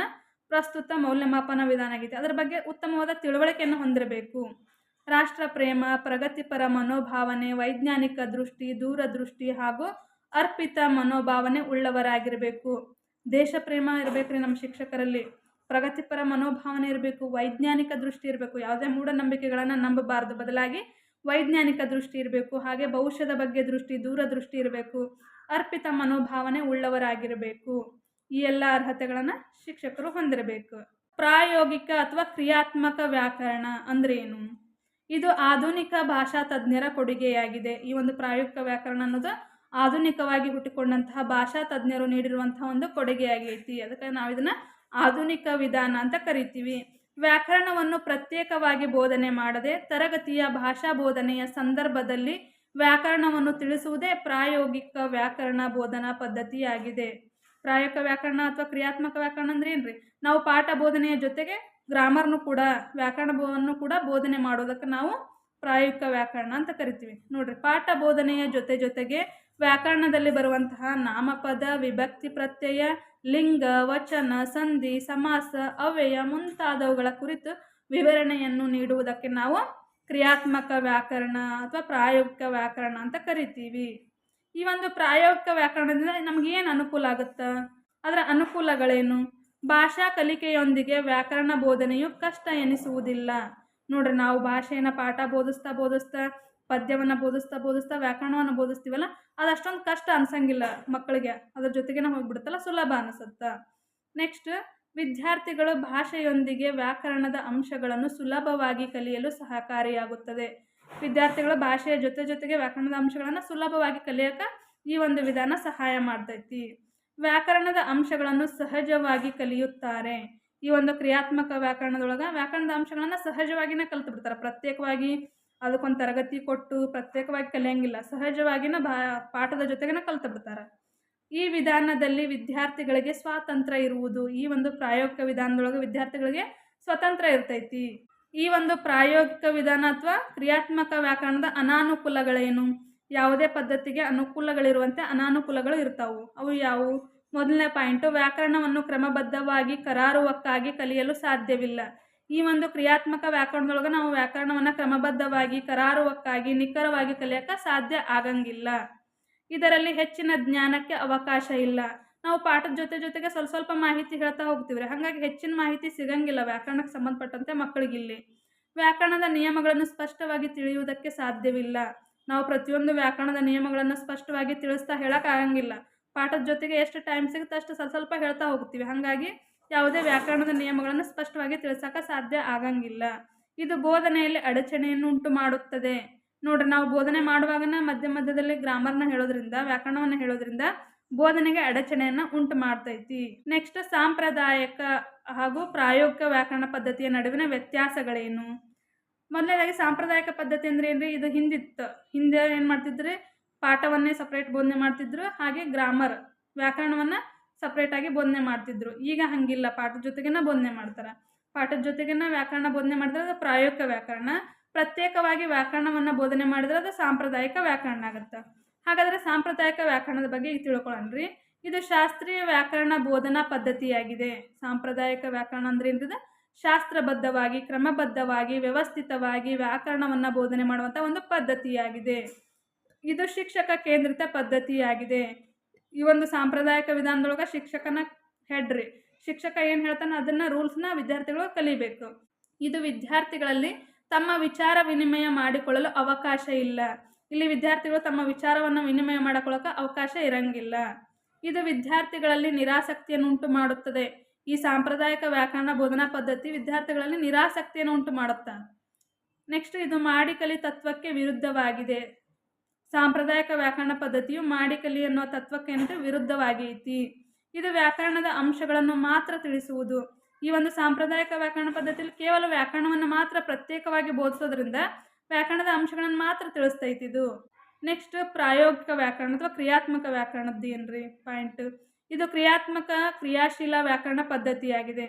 ಪ್ರಸ್ತುತ ಮೌಲ್ಯಮಾಪನ ವಿಧಾನ ಆಗಿದೆ ಅದರ ಬಗ್ಗೆ ಉತ್ತಮವಾದ ತಿಳುವಳಿಕೆಯನ್ನು ಹೊಂದಿರಬೇಕು. ರಾಷ್ಟ್ರ ಪ್ರೇಮ, ಪ್ರಗತಿಪರ ಮನೋಭಾವನೆ, ವೈಜ್ಞಾನಿಕ ದೃಷ್ಟಿ, ದೂರದೃಷ್ಟಿ ಹಾಗೂ ಅರ್ಪಿತ ಮನೋಭಾವನೆ ಉಳ್ಳವರಾಗಿರಬೇಕು. ದೇಶ ಪ್ರೇಮ ಇರಬೇಕ್ರಿ ನಮ್ಮ ಶಿಕ್ಷಕರಲ್ಲಿ. ಪ್ರಗತಿಪರ ಮನೋಭಾವನೆ ಇರಬೇಕು, ವೈಜ್ಞಾನಿಕ ದೃಷ್ಟಿ ಇರಬೇಕು. ಯಾವುದೇ ಮೂಢನಂಬಿಕೆಗಳನ್ನು ನಂಬಬಾರದು. ಬದಲಾಗಿ ವೈಜ್ಞಾನಿಕ ದೃಷ್ಟಿ ಇರಬೇಕು, ಹಾಗೆ ಭವಿಷ್ಯದ ಬಗ್ಗೆ ದೃಷ್ಟಿ, ದೂರದೃಷ್ಟಿ ಇರಬೇಕು, ಅರ್ಪಿತ ಮನೋಭಾವನೆ ಉಳ್ಳವರಾಗಿರಬೇಕು. ಈ ಎಲ್ಲ ಅರ್ಹತೆಗಳನ್ನು ಶಿಕ್ಷಕರು ಹೊಂದಿರಬೇಕು. ಪ್ರಾಯೋಗಿಕ ಅಥವಾ ಕ್ರಿಯಾತ್ಮಕ ವ್ಯಾಕರಣ ಅಂದ್ರೇನು? ಇದು ಆಧುನಿಕ ಭಾಷಾ ತಜ್ಞರ ಕೊಡುಗೆಯಾಗಿದೆ. ಈ ಒಂದು ಪ್ರಾಯೋಗಿಕ ವ್ಯಾಕರಣ ಅನ್ನೋದು ಆಧುನಿಕವಾಗಿ ಹುಟ್ಟಿಕೊಂಡಂತಹ ಭಾಷಾ ತಜ್ಞರು ನೀಡಿರುವಂತಹ ಒಂದು ಕೊಡುಗೆಯಾಗೈತಿ. ಅದಕ್ಕೆ ನಾವು ಇದನ್ನ ಆಧುನಿಕ ವಿಧಾನ ಅಂತ ಕರಿತೀವಿ. ವ್ಯಾಕರಣವನ್ನು ಪ್ರತ್ಯೇಕವಾಗಿ ಬೋಧನೆ ಮಾಡದೆ ತರಗತಿಯ ಭಾಷಾ ಬೋಧನೆಯ ಸಂದರ್ಭದಲ್ಲಿ ವ್ಯಾಕರಣವನ್ನು ತಿಳಿಸುವುದೇ ಪ್ರಾಯೋಗಿಕ ವ್ಯಾಕರಣ ಬೋಧನಾ ಪದ್ಧತಿಯಾಗಿದೆ. ಪ್ರಾಯೋಗಿಕ ವ್ಯಾಕರಣ ಅಥವಾ ಕ್ರಿಯಾತ್ಮಕ ವ್ಯಾಕರಣ ಅಂದ್ರೆ ಏನ್ರಿ? ನಾವು ಪಾಠ ಬೋಧನೆಯ ಜೊತೆಗೆ ಗ್ರಾಮರ್ನು ಕೂಡ ವ್ಯಾಕರಣವನ್ನು ಕೂಡ ಬೋಧನೆ ಮಾಡೋದಕ್ಕೆ ನಾವು ಪ್ರಾಯೋಗಿಕ ವ್ಯಾಕರಣ ಅಂತ ಕರಿತೀವಿ. ನೋಡ್ರಿ, ಪಾಠ ಬೋಧನೆಯ ಜೊತೆ ಜೊತೆಗೆ ವ್ಯಾಕರಣದಲ್ಲಿ ಬರುವಂತಹ ನಾಮಪದ, ವಿಭಕ್ತಿ, ಪ್ರತ್ಯಯ, ಲಿಂಗ, ವಚನ, ಸಂಧಿ, ಸಮಾಸ, ಅವ್ಯಯ ಮುಂತಾದವುಗಳ ಕುರಿತು ವಿವರಣೆಯನ್ನು ನೀಡುವುದಕ್ಕೆ ನಾವು ಕ್ರಿಯಾತ್ಮಕ ವ್ಯಾಕರಣ ಅಥವಾ ಪ್ರಾಯೋಗಿಕ ವ್ಯಾಕರಣ ಅಂತ ಕರಿತೀವಿ. ಈ ಒಂದು ಪ್ರಾಯೋಗಿಕ ವ್ಯಾಕರಣದಿಂದ ನಮ್ಗೆ ಏನು ಅನುಕೂಲ ಆಗುತ್ತಾ? ಅದರ ಅನುಕೂಲಗಳೇನು? ಭಾಷಾ ಕಲಿಕೆಯೊಂದಿಗೆ ವ್ಯಾಕರಣ ಬೋಧನೆಯು ಕಷ್ಟ ಎನಿಸುವುದಿಲ್ಲ. ನೋಡ್ರಿ, ನಾವು ಭಾಷೆಯನ್ನು ಪಾಠ ಬೋಧಿಸ್ತಾ ಬೋಧಿಸ್ತಾ, ಪದ್ಯವನ್ನು ಬೋಧಿಸ್ತಾ ಬೋಧಿಸ್ತಾ, ವ್ಯಾಕರಣವನ್ನು ಬೋಧಿಸ್ತೀವಲ್ಲ, ಅದು ಅಷ್ಟೊಂದು ಕಷ್ಟ ಅನ್ಸಂಗಿಲ್ಲ ಮಕ್ಕಳಿಗೆ. ಅದ್ರ ಜೊತೆಗೇನೆ ಹೋಗ್ಬಿಡುತ್ತಲ್ಲ ಸುಲಭ ಅನಿಸುತ್ತೆ. ನೆಕ್ಸ್ಟ್ ವಿದ್ಯಾರ್ಥಿಗಳು ಭಾಷೆಯೊಂದಿಗೆ ವ್ಯಾಕರಣದ ಅಂಶಗಳನ್ನು ಸುಲಭವಾಗಿ ಕಲಿಯಲು ಸಹಕಾರಿಯಾಗುತ್ತದೆ. ವಿದ್ಯಾರ್ಥಿಗಳು ಭಾಷೆಯ ಜೊತೆ ಜೊತೆಗೆ ವ್ಯಾಕರಣದ ಅಂಶಗಳನ್ನು ಸುಲಭವಾಗಿ ಕಲಿಯೋಕೆ ಈ ಒಂದು ವಿಧಾನ ಸಹಾಯ ಮಾಡ್ತೈತಿ. ವ್ಯಾಕರಣದ ಅಂಶಗಳನ್ನು ಸಹಜವಾಗಿ ಕಲಿಯುತ್ತಾರೆ. ಈ ಒಂದು ಕ್ರಿಯಾತ್ಮಕ ವ್ಯಾಕರಣದೊಳಗೆ ವ್ಯಾಕರಣದ ಅಂಶಗಳನ್ನು ಸಹಜವಾಗಿನೇ ಕಲಿತು ಬಿಡ್ತಾರೆ ಪ್ರತ್ಯೇಕವಾಗಿ ಅದಕ್ಕೊಂದು ತರಗತಿ ಕೊಟ್ಟು ಪ್ರತ್ಯೇಕವಾಗಿ ಕಲಿಯಂಗಿಲ್ಲ. ಸಹಜವಾಗಿನ ಬಾ, ಪಾಠದ ಜೊತೆಗೇನೆ ಕಲಿತು ಬಿಡ್ತಾರೆ ಈ ವಿಧಾನದಲ್ಲಿ ವಿದ್ಯಾರ್ಥಿಗಳಿಗೆ ಸ್ವಾತಂತ್ರ್ಯ ಇರುವುದು. ಈ ಒಂದು ಪ್ರಾಯೋಗಿಕ ವಿಧಾನದೊಳಗೆ ವಿದ್ಯಾರ್ಥಿಗಳಿಗೆ ಸ್ವತಂತ್ರ ಇರ್ತೈತಿ. ಈ ಒಂದು ಪ್ರಾಯೋಗಿಕ ವಿಧಾನ ಅಥವಾ ಕ್ರಿಯಾತ್ಮಕ ವ್ಯಾಕರಣದ ಅನಾನುಕೂಲಗಳೇನು? ಯಾವುದೇ ಪದ್ಧತಿಗೆ ಅನುಕೂಲಗಳಿರುವಂತೆ ಅನಾನುಕೂಲಗಳು ಇರ್ತಾವು. ಅವು ಯಾವುವು? ಮೊದಲನೇ ಪಾಯಿಂಟು, ವ್ಯಾಕರಣವನ್ನು ಕ್ರಮಬದ್ಧವಾಗಿ ಕರಾರುವಕ್ಕಾಗಿ ಕಲಿಯಲು ಸಾಧ್ಯವಿಲ್ಲ. ಈ ಒಂದು ಕ್ರಿಯಾತ್ಮಕ ವ್ಯಾಕರಣದೊಳಗೆ ನಾವು ವ್ಯಾಕರಣವನ್ನು ಕ್ರಮಬದ್ಧವಾಗಿ, ಕರಾರುವಕ್ಕಾಗಿ, ನಿಖರವಾಗಿ ಕಲಿಯಕ್ಕೆ ಸಾಧ್ಯ ಆಗಂಗಿಲ್ಲ. ಇದರಲ್ಲಿ ಹೆಚ್ಚಿನ ಜ್ಞಾನಕ್ಕೆ ಅವಕಾಶ ಇಲ್ಲ. ನಾವು ಪಾಠದ ಜೊತೆ ಜೊತೆಗೆ ಸ್ವಲ್ಪ ಸ್ವಲ್ಪ ಮಾಹಿತಿ ಹೇಳ್ತಾ ಹೋಗ್ತೀವಿ ಹಾಗಾಗಿ ಹೆಚ್ಚಿನ ಮಾಹಿತಿ ಸಿಗಂಗಿಲ್ಲ ವ್ಯಾಕರಣಕ್ಕೆ ಸಂಬಂಧಪಟ್ಟಂತೆ ಮಕ್ಕಳಿಗಿಲ್ಲಿ. ವ್ಯಾಕರಣದ ನಿಯಮಗಳನ್ನು ಸ್ಪಷ್ಟವಾಗಿ ತಿಳಿಯುವುದಕ್ಕೆ ಸಾಧ್ಯವಿಲ್ಲ. ನಾವು ಪ್ರತಿಯೊಂದು ವ್ಯಾಕರಣದ ನಿಯಮಗಳನ್ನು ಸ್ಪಷ್ಟವಾಗಿ ತಿಳಿಸ್ತಾ ಹೇಳೋಕ್ಕಾಗಂಗಿಲ್ಲ ಪಾಠದ ಜೊತೆಗೆ ಎಷ್ಟು ಟೈಮ್ ಸಿಗುತ್ತೆ ಅಷ್ಟು ಸ್ವಲ್ಪ ಸ್ವಲ್ಪ ಹೇಳ್ತಾ ಹೋಗ್ತೀವಿ. ಹಾಗಾಗಿ ಯಾವುದೇ ವ್ಯಾಕರಣದ ನಿಯಮಗಳನ್ನು ಸ್ಪಷ್ಟವಾಗಿ ತಿಳಿಸೋಕೆ ಸಾಧ್ಯ ಆಗಂಗಿಲ್ಲ. ಇದು ಬೋಧನೆಯಲ್ಲಿ ಅಡಚಣೆಯನ್ನು ಉಂಟು ಮಾಡುತ್ತದೆ. ನೋಡ್ರಿ, ನಾವು ಬೋಧನೆ ಮಾಡುವಾಗನ ಮಧ್ಯ ಮಧ್ಯದಲ್ಲಿ ಗ್ರಾಮರ್ನ ಹೇಳೋದ್ರಿಂದ, ವ್ಯಾಕರಣವನ್ನು ಹೇಳೋದ್ರಿಂದ ಬೋಧನೆಗೆ ಅಡಚಣೆಯನ್ನು ಉಂಟು ಮಾಡ್ತೈತಿ. ನೆಕ್ಸ್ಟ್ ಸಾಂಪ್ರದಾಯಿಕ ಹಾಗೂ ಪ್ರಾಯೋಗಿಕ ವ್ಯಾಕರಣ ಪದ್ಧತಿಯ ನಡುವಿನ ವ್ಯತ್ಯಾಸಗಳೇನು? ಮೊದಲನೇದಾಗಿ ಸಾಂಪ್ರದಾಯಿಕ ಪದ್ಧತಿ ಅಂದ್ರೆ ಏನ್ರಿ? ಇದು ಹಿಂದಿತ್ತು. ಹಿಂದೆ ಏನು ಮಾಡ್ತಿದ್ರು? ಪಾಠವನ್ನೇ ಸಪ್ರೇಟ್ ಬೋಧನೆ ಮಾಡ್ತಿದ್ರು. ಹಾಗೆ ಗ್ರಾಮರ್ ವ್ಯಾಕರಣವನ್ನು ಸಪ್ರೇಟಾಗಿ ಬೋಧನೆ ಮಾಡ್ತಿದ್ರು. ಈಗ ಹಾಗಿಲ್ಲ. ಪಾಠದ ಜೊತೆಗೇನ ಬೋಧನೆ ಮಾಡ್ತಾರೆ. ಪಾಠದ ಜೊತೆಗೇನ ವ್ಯಾಕರಣ ಬೋಧನೆ ಮಾಡಿದ್ರೆ ಅದು ಪ್ರಾಯೋಗಿಕ ವ್ಯಾಕರಣ. ಪ್ರತ್ಯೇಕವಾಗಿ ವ್ಯಾಕರಣವನ್ನು ಬೋಧನೆ ಮಾಡಿದ್ರೆ ಅದು ಸಾಂಪ್ರದಾಯಿಕ ವ್ಯಾಕರಣ ಆಗುತ್ತೆ. ಹಾಗಾದರೆ ಸಾಂಪ್ರದಾಯಿಕ ವ್ಯಾಕರಣದ ಬಗ್ಗೆ ಈಗ ಇದು ಶಾಸ್ತ್ರೀಯ ವ್ಯಾಕರಣ ಬೋಧನಾ ಪದ್ಧತಿಯಾಗಿದೆ. ಸಾಂಪ್ರದಾಯಿಕ ವ್ಯಾಕರಣ ಅಂದ್ರೆ ಏನಿದೆ ಶಾಸ್ತ್ರಬದ್ಧವಾಗಿ, ಕ್ರಮಬದ್ಧವಾಗಿ, ವ್ಯವಸ್ಥಿತವಾಗಿ ವ್ಯಾಕರಣವನ್ನು ಬೋಧನೆ ಮಾಡುವಂಥ ಒಂದು ಪದ್ಧತಿಯಾಗಿದೆ. ಇದು ಶಿಕ್ಷಕ ಕೇಂದ್ರಿತ ಪದ್ಧತಿಯಾಗಿದೆ. ಈ ಒಂದು ಸಾಂಪ್ರದಾಯಿಕ ವಿಧಾನದೊಳಗೆ ಶಿಕ್ಷಕನ ಹೆಡ್ ರೀ. ಶಿಕ್ಷಕ ಏನು ಹೇಳ್ತಾನೆ? ಅದನ್ನು ರೂಲ್ಸ್ನ ವಿದ್ಯಾರ್ಥಿಗಳು ಕಲಿಬೇಕು. ಇದು ವಿದ್ಯಾರ್ಥಿಗಳಲ್ಲಿ ತಮ್ಮ ವಿಚಾರ ವಿನಿಮಯ ಮಾಡಿಕೊಳ್ಳಲು ಅವಕಾಶ ಇಲ್ಲ. ಇಲ್ಲಿ ವಿದ್ಯಾರ್ಥಿಗಳು ತಮ್ಮ ವಿಚಾರವನ್ನು ವಿನಿಮಯ ಮಾಡಿಕೊಳ್ಳೋಕೆ ಅವಕಾಶ ಇರಂಗಿಲ್ಲ. ಇದು ವಿದ್ಯಾರ್ಥಿಗಳಲ್ಲಿ ನಿರಾಸಕ್ತಿಯನ್ನು ಉಂಟು ಮಾಡುತ್ತದೆ. ಈ ಸಾಂಪ್ರದಾಯಿಕ ವ್ಯಾಕರಣ ಬೋಧನಾ ಪದ್ಧತಿ ವಿದ್ಯಾರ್ಥಿಗಳಲ್ಲಿ ನಿರಾಸಕ್ತಿಯನ್ನು ಉಂಟು ಮಾಡುತ್ತಾ? ನೆಕ್ಸ್ಟ್ ಇದು ಮಾಡಿಕಲಿ ತತ್ವಕ್ಕೆ ವಿರುದ್ಧವಾಗಿದೆ. ಸಾಂಪ್ರದಾಯಿಕ ವ್ಯಾಕರಣ ಪದ್ಧತಿಯು ಮಾಡಿಕಲಿ ಕಲಿ ಅನ್ನುವ ತತ್ವಕ್ಕೆ ವಿರುದ್ಧವಾಗಿ ವಿರುದ್ಧವಾಗೈತಿ. ಇದು ವ್ಯಾಕರಣದ ಅಂಶಗಳನ್ನು ಮಾತ್ರ ತಿಳಿಸುವುದು. ಈ ಒಂದು ಸಾಂಪ್ರದಾಯಿಕ ವ್ಯಾಕರಣ ಪದ್ಧತಿಯಲ್ಲಿ ಕೇವಲ ವ್ಯಾಕರಣವನ್ನು ಮಾತ್ರ ಪ್ರತ್ಯೇಕವಾಗಿ ಬೋಧಿಸೋದ್ರಿಂದ ವ್ಯಾಕರಣದ ಅಂಶಗಳನ್ನು ಮಾತ್ರ ತಿಳಿಸ್ತೈತಿ ಇದು ನೆಕ್ಸ್ಟ್ ಪ್ರಾಯೋಗಿಕ ವ್ಯಾಕರಣ ಅಥವಾ ಕ್ರಿಯಾತ್ಮಕ ವ್ಯಾಕರಣದ್ದು ಏನ್ರಿ? ಪಾಯಿಂಟ್ ಇದು ಕ್ರಿಯಾತ್ಮಕ ಕ್ರಿಯಾಶೀಲ ವ್ಯಾಕರಣ ಪದ್ಧತಿಯಾಗಿದೆ.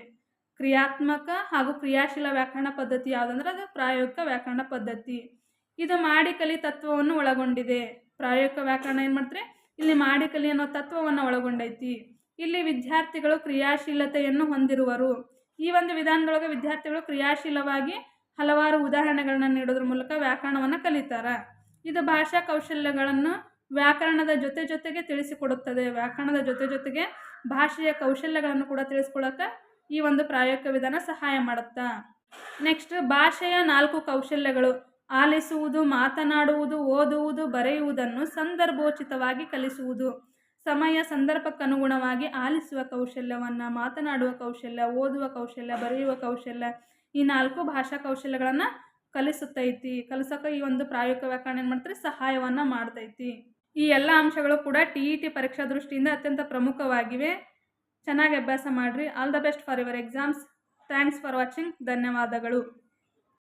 ಕ್ರಿಯಾತ್ಮಕ ಹಾಗೂ ಕ್ರಿಯಾಶೀಲ ವ್ಯಾಕರಣ ಪದ್ಧತಿ ಯಾವುದಂದ್ರೆ ಅದು ಪ್ರಾಯೋಗಿಕ ವ್ಯಾಕರಣ ಪದ್ಧತಿ. ಇದು ಮಾಡಿಕಲಿ ತತ್ವವನ್ನು ಒಳಗೊಂಡಿದೆ. ಪ್ರಾಯೋಗಿಕ ವ್ಯಾಕರಣ ಏನು ಮಾಡ್ತಾರೆ? ಇಲ್ಲಿ ಮಾಡಿಕಲಿ ಅನ್ನೋ ತತ್ವವನ್ನು ಒಳಗೊಂಡೈತಿ. ಇಲ್ಲಿ ವಿದ್ಯಾರ್ಥಿಗಳು ಕ್ರಿಯಾಶೀಲತೆಯನ್ನು ಹೊಂದಿರುವರು. ಈ ಒಂದು ವಿಧಾನದೊಳಗೆ ವಿದ್ಯಾರ್ಥಿಗಳು ಕ್ರಿಯಾಶೀಲವಾಗಿ ಹಲವಾರು ಉದಾಹರಣೆಗಳನ್ನ ನೀಡೋದ್ರ ಮೂಲಕ ವ್ಯಾಕರಣವನ್ನು ಕಲಿತಾರೆ. ಇದು ಭಾಷಾ ಕೌಶಲ್ಯಗಳನ್ನು ವ್ಯಾಕರಣದ ಜೊತೆ ಜೊತೆಗೆ ತಿಳಿಸಿಕೊಡುತ್ತದೆ. ವ್ಯಾಕರಣದ ಜೊತೆ ಜೊತೆಗೆ ಭಾಷೆಯ ಕೌಶಲ್ಯಗಳನ್ನು ಕೂಡ ತಿಳಿಸ್ಕೊಳಕ್ಕೆ ಈ ಒಂದು ಪ್ರಾಯೋಗಿಕ ವಿಧಾನ ಸಹಾಯ ಮಾಡುತ್ತಾ? ನೆಕ್ಸ್ಟ್ ಭಾಷೆಯ ನಾಲ್ಕು ಕೌಶಲ್ಯಗಳು. ಆಲಿಸುವುದು, ಮಾತನಾಡುವುದು, ಓದುವುದು, ಬರೆಯುವುದನ್ನು ಸಂದರ್ಭೋಚಿತವಾಗಿ ಕಲಿಸುವುದು. ಸಮಯ ಸಂದರ್ಭಕ್ಕನುಗುಣವಾಗಿ ಆಲಿಸುವ ಕೌಶಲ್ಯವನ್ನು, ಮಾತನಾಡುವ ಕೌಶಲ್ಯ, ಓದುವ ಕೌಶಲ್ಯ, ಬರೆಯುವ ಕೌಶಲ್ಯ ಈ ನಾಲ್ಕು ಭಾಷಾ ಕೌಶಲ್ಯಗಳನ್ನು ಕಲಿಸುತ್ತೈತಿ. ಕಲಿಸೋಕೆ ಈ ಒಂದು ಪ್ರಾಯೋಗಿಕ ವ್ಯಾಕರಣ ಏನು ಮಾಡ್ತಾರೆ ಸಹಾಯವನ್ನು ಮಾಡ್ತೈತಿ. ಈ ಎಲ್ಲ ಅಂಶಗಳು ಕೂಡ ಟಿ ಇ ಟಿ ಪರೀಕ್ಷಾ ದೃಷ್ಟಿಯಿಂದ ಅತ್ಯಂತ ಪ್ರಮುಖವಾಗಿವೆ. ಚೆನ್ನಾಗಿ ಅಭ್ಯಾಸ ಮಾಡಿರಿ. All the best for your exams thanks for watching ಧನ್ಯವಾದಗಳು.